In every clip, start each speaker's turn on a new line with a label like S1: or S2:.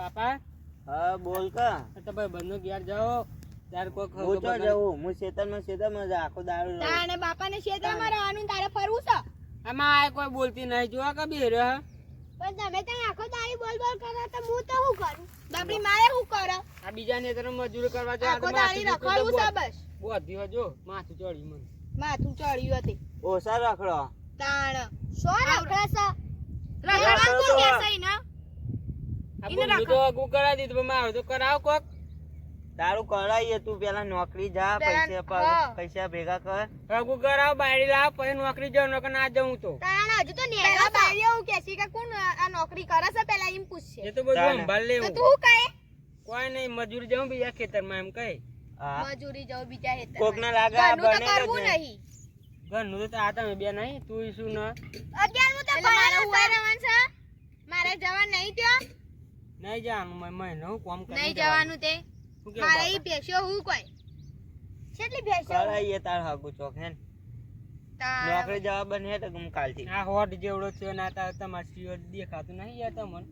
S1: બાપા.
S2: હા બોલ કા?
S1: તો ભાઈ બંને ઘેર જાઓ. ત્યાર કોક
S2: હું
S1: તો
S2: જાઉં હું ખેતરમાં ખેતરમાં જ આખો દારૂ રહું.
S3: તાણે બાપાને ક્ષેત્રમાં રહેવાનું તારે ફરવું છે?
S1: આમાં આ કોઈ બોલતી નહીં જોવા કે બે રહ્યો
S3: પણ તમે ત્યાં આખો દાડી બોલ બોલ કરો તો હું તો શું કરું? બાપડી મારે શું કરો?
S1: આ બીજા ને તરફ મજૂર કરવા જાય
S3: આખો દાડી રખડવું છે બસ.
S1: બોધી જો માથું ચડી મને.
S3: માથું ચડ્યું હતી.
S2: ઓછા રખડો.
S3: તાણ. સો રખડે છે?
S2: રખડવાનું
S3: કે
S2: સઈ
S3: કોણ
S2: આ.
S3: કહેશે ઈને?
S1: આ
S3: એને
S1: બોલું તો અગું કરાવી દીધું મારું તો કરાવ કોક.
S2: તારું કરાઈએ તું પેલા નોકરી જા પૈસા પૈસા ભેગા કર.
S1: અગું કરાવ બાયડી લાવ પછી નોકરી જાવ નકર ના જવું તો.
S3: તાણ હજુ તો નેગા બારી એવું કહેશે કે કોણ આ નોકરી કરે છે પેલા એમ પૂછશે.
S1: એ તો બધું સંભાળ લેવું.
S3: તું કહે.
S1: કોઈ નહીં મજૂરી જાઉં બીજા ખેતરમાં એમ કહે.
S3: મજૂરી જાવ બીજા
S2: લાગે આ
S3: ઘરનું તો કરવું
S2: નહીં.
S3: નહીં.
S1: ઘરનું તો આ તમે બે નહીં તું શું ના?
S3: અગિયારમું તો ભણવાનું મારે જવા નહીં ત્યાં
S1: નહીં જવાનું મેં મહિનો કોમ કરી
S3: નહીં જવાનું તે? મારે ઈ ભેંસ્યો હું કોઈ? કેટલી ભેંસ્યો
S2: કરાઈએ તાર હગું ચોક હે નોકરી જવા બને તો હું કાલથી.
S1: આ હોટ જેવડો છે ના તા તમાર સીઓ દેખાતું નહીં યાર તમને.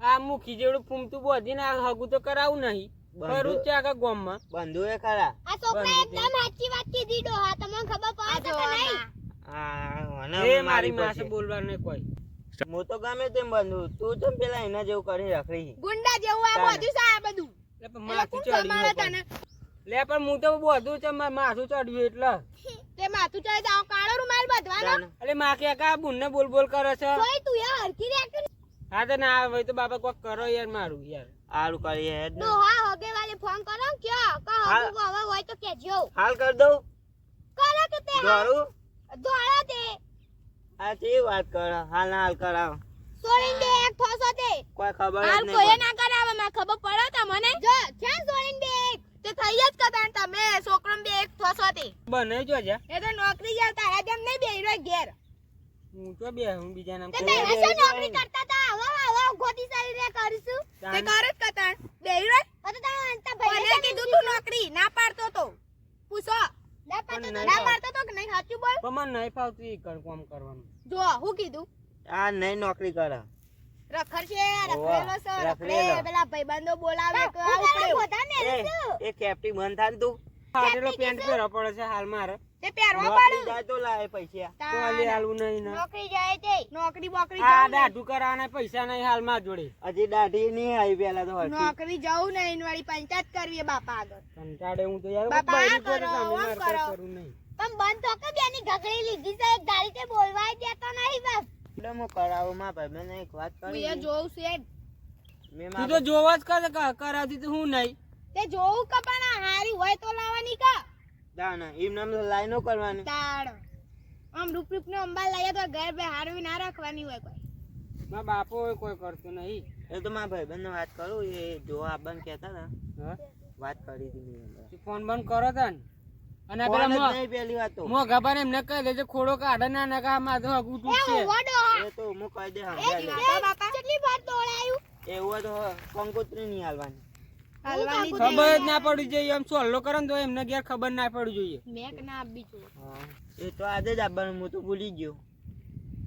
S1: આ મુખી જેવડું ફૂમતું બોધીને આ હગું તો કરાવું નહીં. ફરું છે આખા ગામમાં.
S2: બંધુ એ ખરા.
S3: આ છોકરા
S1: બંધ
S3: એકદમ સાચી વાત કીધી ડોહા. તમને ખબર પડે તો નહીં?
S2: હા
S1: એ મારી માસે
S2: પાસે
S1: બોલવા નહીં કોઈ.
S2: હું તો ગમે તેમ બંધુ. તું તો પેલા એના જેવું કરી રખડી.
S3: ગુંડા જેવું આ બધું સા આ બધું?
S1: લે પણ માથું ચડ્યું
S3: તને?
S1: લે પણ હું તો બધું છે માર માથું ચડ્યું એટલે.
S3: તે માથું ચડે તો આવો કાળો રૂમાલ બાંધવાનો.
S1: એટલે માં કે કા બુનને બોલ બોલ કરે છે?
S3: કોઈ તું યાર હરકી રેક
S1: હા તો ના આવે તો બાપા કોક કરો યાર મારું યાર.
S2: આરું કરીએ હેડ ને.
S3: હા હોગે વાલે ફોન કરો કે ક્યાં. કો હવે હોય તો કેજો
S2: હાલ કર દઉં.
S3: કરો કે તે
S2: હાલ?
S3: દોડા તે.
S2: આ ચેવી વાત કર હાલ હાલ કરાવ.
S3: સોળીન બે એક થોસો તે.
S2: કોઈ ખબર જ
S3: હાલ
S2: નહીં
S3: કોઈએ ના કરાવે માં ખબર પડે મને જો છે સોળીન બે એક તે થઈ જ કતાન તમે. છોકરો બે એક થોસો તે.
S1: બને જો જા.
S3: એ તો નોકરી જાવ તારા જેમ નહીં બેહી રહ્યો ઘેર.
S1: હું તો બે હું બીજા નામ
S3: તે તારા નોકરી કરતા તા હવે હવે ગોતી સારી રે કરીશું. તે કરે જ કતાન બેહી રહ્યો? તો તારા અંતા ભાઈ મને કીધું તું નોકરી? ના પાડતો તો. પૂછો. ના
S1: પાડતો તો.
S3: ના પાડતો તો કે નહીં? સાચું બોલ.
S1: પણ મને નહીં ફાવતું કર કામ કરવાનું.
S3: જો હું કીધું?
S2: આ નહીં નોકરી કરે.
S3: રખડ છે
S2: ઓવા,
S3: રખડેલો છે. પેલા ભાઈબંધો બોલાવે કે.
S2: એ કેપ્ટી બંધ થાય તું.
S1: ફાટેલો પેન્ટ પહેરવા પડે છે હાલ મારે.
S3: તે પહેરવા
S2: જાય તો લાવે પૈસા.
S1: તો આલી હાલવું નહીં ને.
S3: નોકરી જાય તે. નોકરી બોકરી
S1: આ દાઢું કરાવવાના પૈસા નહીં હાલ માર જોડે.
S2: હજી દાઢી નહીં આવી પેલા તો
S3: નોકરી જવું નહીં વાળી પંચાયત કરવી બાપા આગળ.
S1: કંટાળે હું તો યાર
S3: બાપા, આ કરો,
S1: સામે
S3: કરો.
S1: કઈ કરું નહીં.
S3: પણ બંધ તો કે બેની ઘગડી લીધી છે એક ગાડી તે બોલવાય દેતો નહીં બસ.
S2: એટલે હું કરાવું માં ભાઈ મેં એક વાત કરી
S3: એ જોઉં છે
S1: તું તો જોવા જ કરે કરાવતી તો હું નહીં.
S3: તે જોઉં કે પણ હારી હોય તો લાવવાની કા.
S2: ના ના એમ નામ લાઈનો કરવાની.
S3: તાળ આમ રૂપ રૂપ નો અંબાલ લાયા તો ઘર બે હારવી ના રાખવાની હોય કોઈ.
S1: મા બાપો હોય કોઈ કરતું નહીં.
S2: એ તો મારા ભાઈ બંને વાત કરું એ જોવા આપણને કહેતા હતા. વાત કરી હતી મેં
S1: ફોન બંધ કરો તા ને. અને પેલા
S2: નહીં પેલી વાત. તો
S1: મોઘા એમ ન કહી દેજે ખોડો કાઢે ના ના કા તો હગું તું
S3: છે
S2: એ તો મો કહી દે
S3: એ બાપા. કેટલી વાર દોડાયું?
S2: એવું તો કંકોત્રી નહીં હાલવાની.
S1: ખબર જ ના પડવી જોઈએ. એમ સોલ્લો કરે ને તો એમને ઘેર ખબર ના પડવી જોઈએ.
S3: મેક ના આપી છું
S2: એ તો આજે જ આપવાનું હું તો ભૂલી જ ગયો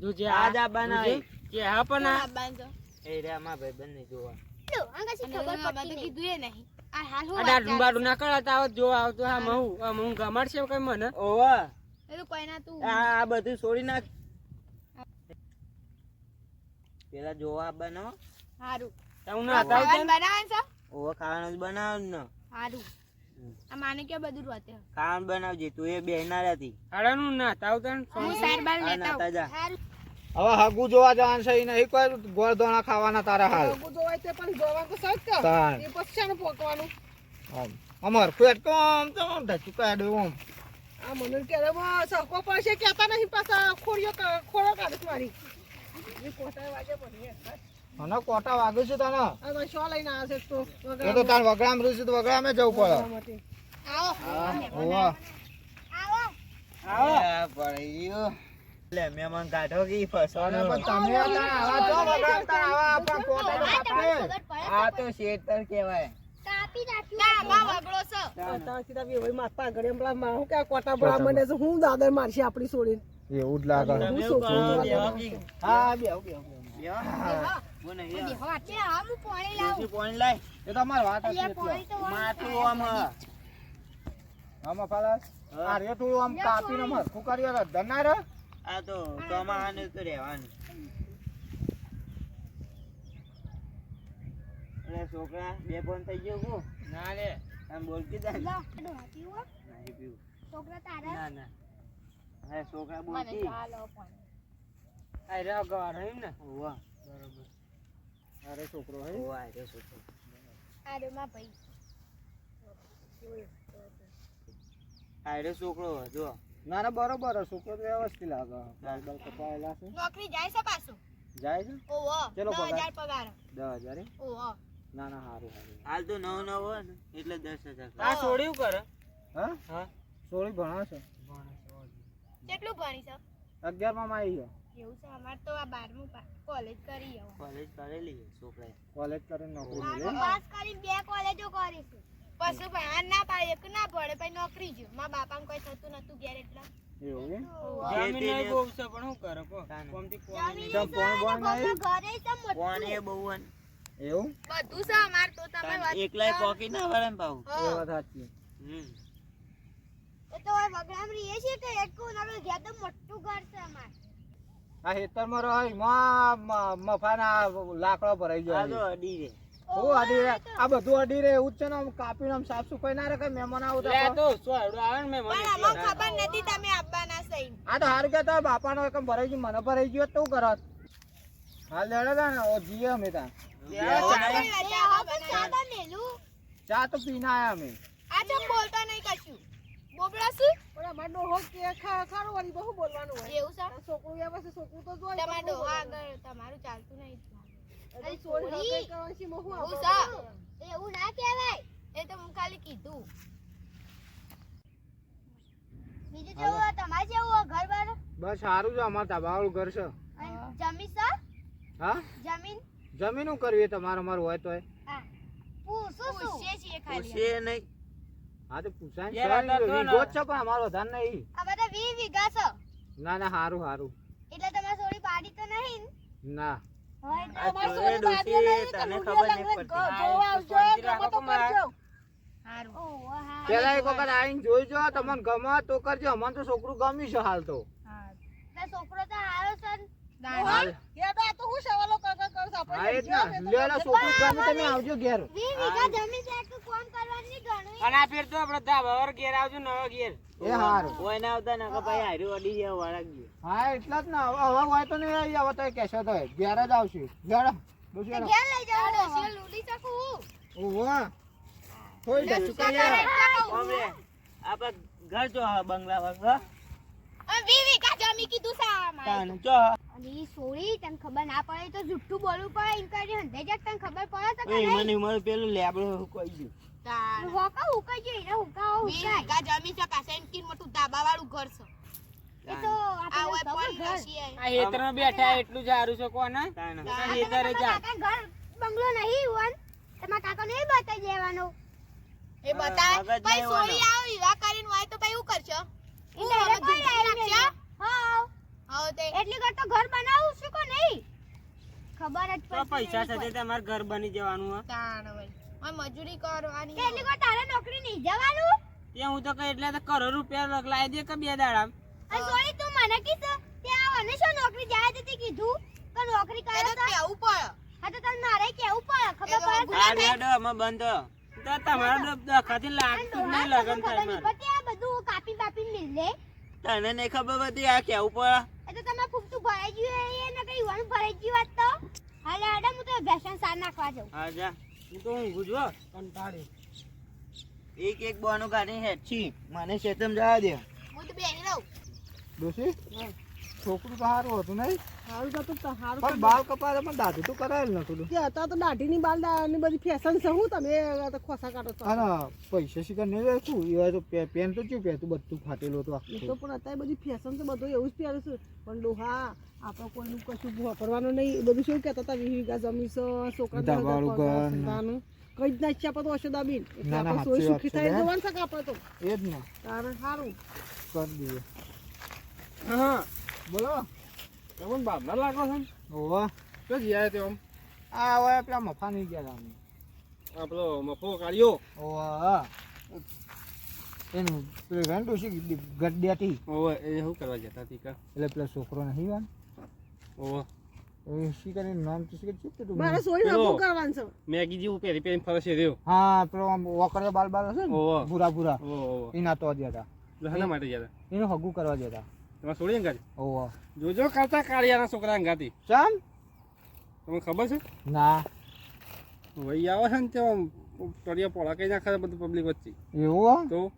S1: જોજે
S2: આજ
S1: આપવાના. કે હા પણ આ-
S2: એ રે અમાર ભાઈ બંને જોવા.
S3: ખબર પડતી કીધું એ નહીં. આ હાલ
S1: આ દાઢું બાઢું ના કરાતા આવો જો આવતો હા મહુ આ મહુ ગમાડશે કઈ મને.
S2: ઓવા.
S3: એ તો કોઈ ના તું.
S2: આ આ બધું છોડી નાખ. પેલા જોવા આપવાનો
S3: સારું છે?
S2: ઓવા ખાવાનું જ બનાવ ને.
S3: સારું આ માને કે બધું રોતે?
S2: ખાવાનું બનાવજે તું એ બેહનાર હતી
S1: હાડાનું ના તાવ તન
S3: હું સાર બાર
S2: આ
S3: લેતા હારું.
S4: હવે હગુ જોવા જવાનું છે ઈ નહીં કોઈ ગોળ દોણા ખાવાના તારા હાલ. તાણ. આમ. અમાર પેટ તો આમ તો આમ ઢચું કાઢે આમ. મને કોટા વાગ્યું છે તને? એ તો તાર વગડામ રહ્યું છે તો વગડામે જવું પડે.
S3: આવો.
S4: હોવા.
S3: આવો.
S2: આ પડી લે મહેમાન કાઢો કે ફસવાનો
S4: પણ તમે આવા જો વગડામતા આવા આપણા કોટા તો
S3: આ
S4: કાપે.
S2: આ તો શેતર કહેવાય.
S3: કાપી નાખ્યું. ના માં વગડો છે.
S4: એવું જ લાગે.
S2: એવું
S4: હા બેહો બેહો. બેહો.
S2: બોને
S3: આ દેખો વાંચે, હા, હું પાણી લાવું.
S2: પાણી લાય.
S4: એ તો અમારી વાત હતી
S3: અલ્યા, પાણી
S4: એટલે
S3: તો વાળું
S2: માટલું આમ
S4: આમાં ફાલાસ? આ રે આમ કાપીને આમ હરખું કરી આલે.
S2: આ તો ચોમાહાને તો રહેવાનું. એટલે છોકરા બે ફોન થઈ ગયો હું.
S1: ના રે
S2: આમ બોલતી જા ને.
S3: પીવો? છોકરા તારા?
S1: ના
S2: છોકરા
S3: મને
S2: બોલતી.
S3: ચાલો પાણી.
S1: આ ગવાર ને? બરોબર.
S4: અરે છોકરો હે.
S2: ઓ આ છોકરો.
S3: આ માં ભાઈ.
S2: આરે છોકરો જો.
S4: ના ના બરોબર છોકરો તો વ્યવસ્થિત લાગે. બાલ બાલ કપાયેલા છે.
S3: નોકરી જાય છે પાછો.
S4: જાય છે?
S3: ઓહો
S4: ચલો
S3: દસ
S4: પગાર.
S3: હજાર પગાર.
S4: દસ હજાર એ?
S3: ઓહો
S4: ના ના સારું સારું
S2: હાલ તો નવ નવ હોય ને એટલે દસ હજાર
S1: આ છોડ્યું કરે?
S4: હા?
S1: હા?
S4: સોળી ભણા છે.
S3: કેટલું ભણી છે?
S4: અગિયારમાં માં આવી ગયો.
S3: એવું છે અમારે તો આ બારમું કોલેજ કરી આવું.
S2: કોલેજ કરેલી છે છોકરાએ.
S4: કોલેજ કરીને નોકરી મળે
S3: પાસ કરી બે કોલેજો કરી છે પછી ભણવા ના પાડે એક ના પડે પછી નોકરી જો મારા બાપાને કોઈ થતું નતું ઘેર એટલે.
S4: એવું
S1: જમીન બહુ છે પણ શું કરે કો કોમથી કોમી નહીં.
S4: ચમ પોણી બોણી ના આવી?
S3: ઘરે છે મોટું.
S2: પાણી એ બહુ
S4: એવું?
S3: બધું છે અમાર તો તમે
S2: એકલાય પોકી ના વળે ને પાછું.
S4: એ વાત સાચી.
S2: હમ.
S3: એ તો હવે વગડામ છીએ કે એક કોનાનું ઘેર તો મોટું ઘર છે અમાર.
S4: આ ખેતરમાં રહે એમાં મફાના લાકડો ભરાઈ ગયો
S2: તો અડી રે.
S4: અડી રહે આ બધું અડી રહે એવું જ છે ને આમ કાપીને આમ સાફ સુફાઈ ના રાખે મહેમાન આવતા
S1: લે આ
S4: તો
S1: તો સોયડું આવે ને મેં
S3: પણ અમને ખબર નથી તમે આવવાના છે.
S4: આ તો હાર કે તારા બાપાનો એકમ ભરાઈ ગયું મને ભરાઈ ગયો તું તો શું કરત હાલ લેડો તા ને ઓ જીએ અમે તા
S3: ચા
S4: તો પીના આયા અમે.
S3: આ તો બોલતા નહીં કશું. બોબડા શું એવું છે? તમારા ડોહા આગળ તમારું ચાલતું નહીં. અરે છોડી. એવું છે? એવું ના કહેવાય. એ તો હું ખાલી કીધું. બીજું કેવું તમારે કેવું ઘર બાર?
S4: બસ સારું છે અમારે ધાબાવાળું ઘર છે.
S3: જમીન
S4: હા?
S3: જમીન?
S4: જમીન શું કરવી તમારે અમારું હોય તો
S3: હા. પૂછું છું ખાલી
S2: છે નહીં.
S4: હા તો પૂછાય
S1: જ
S4: છે પણ અમારો વધારે નહીં.
S3: આ બધા વીઘા છે?
S4: ના ના
S3: એટલે તમારે પાડી તો નહીં. હારું.
S4: પેલા એક વખત આવીને જોઈજો તમને ગમે તો કરજો અમને તો છોકરું ગમ્યું છે હાલ તો.
S3: છોકરો તો હારો છે
S4: ઘેર.
S3: વીસ વીઘા જમીન છે એટલું કામ કરવાની નહીં ગણવી.
S1: અને આ ફેર તો આપણે ધાબા પર ઘેર આવજો નવા ઘેર.
S4: એ હારું.
S2: કોઈ ના આવતા ને કે ભાઈ હાર્યું અડી જાય વાળા ગયું
S4: હા એટલા જ ને. હવે હવે હોય તો નહીં તો એ ઘેર જ આવશું.
S3: ઘેર.
S2: ઘર જો બંગલા બંગલા
S3: વીસ વીઘા કીધું.
S2: તાન જો.
S3: અને ઈ સોરી તને ખબર ના પડે તો જુઠ્ઠું બોલવું પડે એમ કરી હંધે જાક તને ખબર પડે તો
S2: એ મને મને પેલું લેબડો કોઈ ગયું.
S3: હોકા હુકાઈ ગયો એને હુકાવો કા જમી છે પાછા એમ કિન મોટું ધાબા વાળું ઘર છે. એ તો આપણે ઘર.
S1: આ હેતરમાં બેઠા એટલું સારું છે કોને?
S2: તાન
S1: હેતરે જા.
S3: ઘર બંગલો નહીં હોન તમારા કાકા ને બતાવી દેવાનો. એ
S2: મગજ
S3: પછી સોરી આવ વિવાહ કરીને હોય તો પછી હું કરશો? હું નાખશો હા એટલી ઘર તો ઘર બનાવું છું કે નહીં? ખબર જ
S1: પૈસા સાથે તમારે ઘર બની જવાનું
S3: તાણ હવે. મજૂરી કરવાની એટલી ઘર તારે નોકરી નહીં જવાનું?
S1: ત્યાં હું તો કઈ એટલે તો કરોડ રૂપિયા લાવી દે કે બે દાડા
S3: અને સોરી તું મને કીધું ત્યાં મને શું નોકરી જાય તે કીધું તો નોકરી કરે તો? કેવું પડે? હા તો તને મારે કેવું પડે? ખબર પડે
S2: આ રેડો અમે બંધ
S1: તો તમારા દખાથી લાગતું નહીં લગન થાય મારે.
S3: આ બધું કાપી મિલ લે.
S2: તને નહીં ખબર હતી આ કેવું પડે?
S3: એ તો તમે ફૂફતું ભરાઈ ગયું એ ને કઈ યુવાનું ભરાઈ ગયું વાત તો? હાલે હાડે હું તો ભેસણ સાર નાખવા જાઉં.
S2: હા જા.
S1: હું તો હું. ગુજવા કંટાળી.
S2: એક એક બોનું કાઢી હેઠી મને શેતમ જવા દે.
S3: હું તો બેહી રહું.
S4: ડોશી છોકરું તો સારું હતું નહીં? પણ બાલ કપારે પણ દાઢી તો કરાયેલ નતું અને પૈસા શીખર નહીં રહેશું એ તો પેન તો ચૂપ તું બધું ફાટેલું હતું આખું.
S5: તો પણ અત્યારે બધી ફેશન તો બધું એવું જ પહેરે છે. પણ ડોહા આપણે કોઈનું કશું વાપરવાનું નહીં. એ બધું શું કહેતા હતા? વીસ વીઘા જમી છે. છોકરા કઈ જ ના ઈચ્છા પડતો તો હશે દાબીન.
S4: ના, ના,
S5: આપણે સોય સુખી
S4: થાય
S5: થઈ
S4: હે?
S5: જવાનું છે કે આપણે તો?
S4: એ જ ને.
S5: તારે સારું
S4: કરી દઈએ.
S6: હા.
S4: બોલો.
S6: તમને બાબલા લાગો છે ને?
S4: ઓવા
S6: તો જીયા તે તેમ.
S4: આ હવે પેલા મફા નહીં ગયા હતા અમે.
S6: આ પેલો મફો કાઢ્યો.
S4: ઓવા. એનું પેલું છે ને ડોશી ગડ્ડિયાથી
S6: એ શું કરવા જતા હતી કા?
S4: એટલે પેલો છોકરો નહીં વાન એ
S5: છે.
S6: મેગી જેવું પહેરી પહેરીને ફરે છે રહ્યો.
S4: હા પેલો આમ વકરિયા બાલ બાલ હશે. ભૂરા ભૂરા.
S6: ઓવે ઓવે
S4: એના તો ગયા હતા. એનું હગું કરવા જતા
S6: તમારે છોડી અંગાતી
S4: ઓહો
S6: જોજો કરતા કાળિયાના છોકરા અંગાતી
S4: ચમ
S6: તમને ખબર છે?
S4: ના.
S6: વહી આવે છે ને ત્યાં તળિયા પોળા કઈ નાખે બધું પબ્લિક વચ્ચે.
S4: એવું હો?
S6: તો?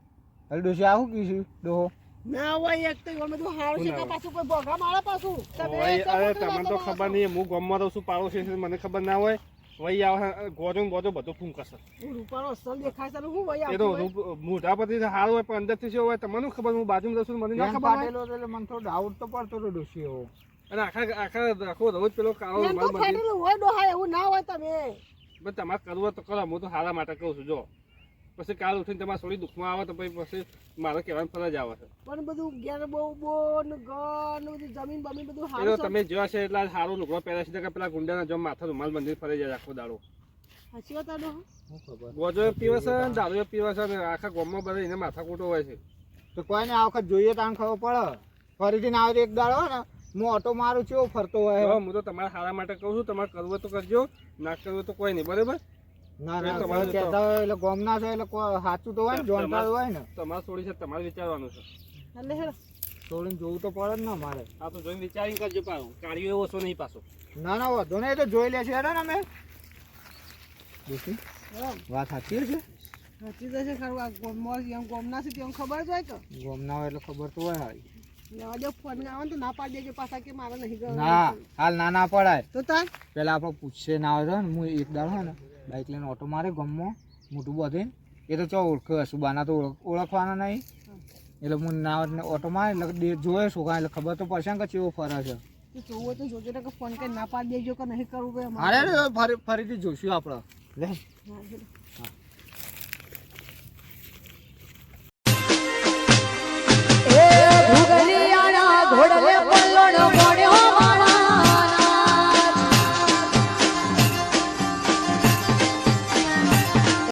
S4: અરે ડોસી આવું કીધું ડોહો.
S5: ના હોય એક તો એમાં બધું હારું છે કે પાછું કોઈ ભોગા મારે પાછું. તમે તો
S6: અરે તમને તો ખબર નહીં હું ગમમાં રહું છું પાડોશી છે મને ખબર ના હોય. વહી આવે ગોજો ગોજો બધું ફૂંકશે
S5: રૂપાળો અસલ દેખાય છે હું વહી
S6: એ તો
S5: આવતું
S6: મોઢા પરથી સારું હોય પણ અંદરથી શું હોય તમને ખબર હું બાજુમાં છું મને ના ખબર હોય?
S4: એટલે મને થોડો ડાઉટ તો પડતો હતો ડોશી એવો.
S6: અને આખા આખા આખો રોજ પેલો કાળો રૂમાલ
S5: હોય ડોહા એવું ના હોય તમે.
S6: તમારે કરવું હોય તો કરો હું તો હારા માટે કહું છું જો. પછી કાલ ઉઠીને તમારે થોડી દુઃખમાં આવે તો પછી પછી મારે કહેવાની ફરજ આવે છે.
S5: પણ બધું ઘેર બહુ બોન ગન બધું જમીન બમીન બધું
S6: એ
S5: હારું
S6: તમે જોયા છે એટલે સારું લુગડો પહેરે છે. કે પેલા ગુંડાના જો માથા રૂમાલ બંધી ફરી જાય આખો દાડો.
S5: સાચી વાત આ ડોહા
S4: શું ખબર
S6: ગોજો પીવે છે ને દારૂ પીવે છે ને આખા ગામમાં બધા એને માથા કૂટો હોય છે.
S4: તો કોઈ ને આ વખત જોઈએ તાણ ખબર પડે. ફરીથી ના આવે એક દાડો ને હું ઓટો મારું છું ફરતો હોય.
S6: હું તો તમારા સારા માટે કહું છું તમારે કરવું તો કરજો ના કરવું તો કોઈ નહીં બરાબર?
S4: ના ના
S6: તમારે
S4: કોઈ કહેતા હોય એટલે ગોમ ના છે એટલે સાચું તો હોય ને જોનતા હોય ને.
S6: તમારે છોડી છે તમારે વિચારવાનું છે.
S5: એટલે હેડ.
S4: થોડીને જોવું તો પડે જ ને મારે
S6: આ તો જોઈને વિચારીને કરજો પાછું. કાઢ્યો ઓછો નહીં પાછો.
S4: ના ના વાંધો નહીં તો જોઈ લેશે હેડો ને અમે. ડોશી, વાત સાચી છે
S5: સાચી જશે ખરું. આ ગોમમાં એમ ગોમના છે તેમ ખબર જ હોય કે
S4: ગોમ હોય એટલે ખબર તો હોય હારી.
S5: તો ના પાડી દેજો પાછા કે મારે નહીં ગયો
S4: ના હાલ ના ના પડાય.
S5: તો તાર?
S4: પેલા આપણે પૂછશે ના હોય ને હું એક દાડો ને બાઇક લઈને ઓટો મારે ગમમાં મોટું બધે. એ તો ચો ઓળખ સુબાના તો ઓળખવાના નહીં. એટલે હું ના ઓટો મારે એટલે જોયે છોકરા એટલે ખબર તો પડશે કે કેવો ફરે છે.
S5: જોવું તો જોજો કે ફોન કરી ના પાડી દેજો કે નહીં કરવું
S4: અરે ફરી ફરીથી જોઈશું આપણે. લે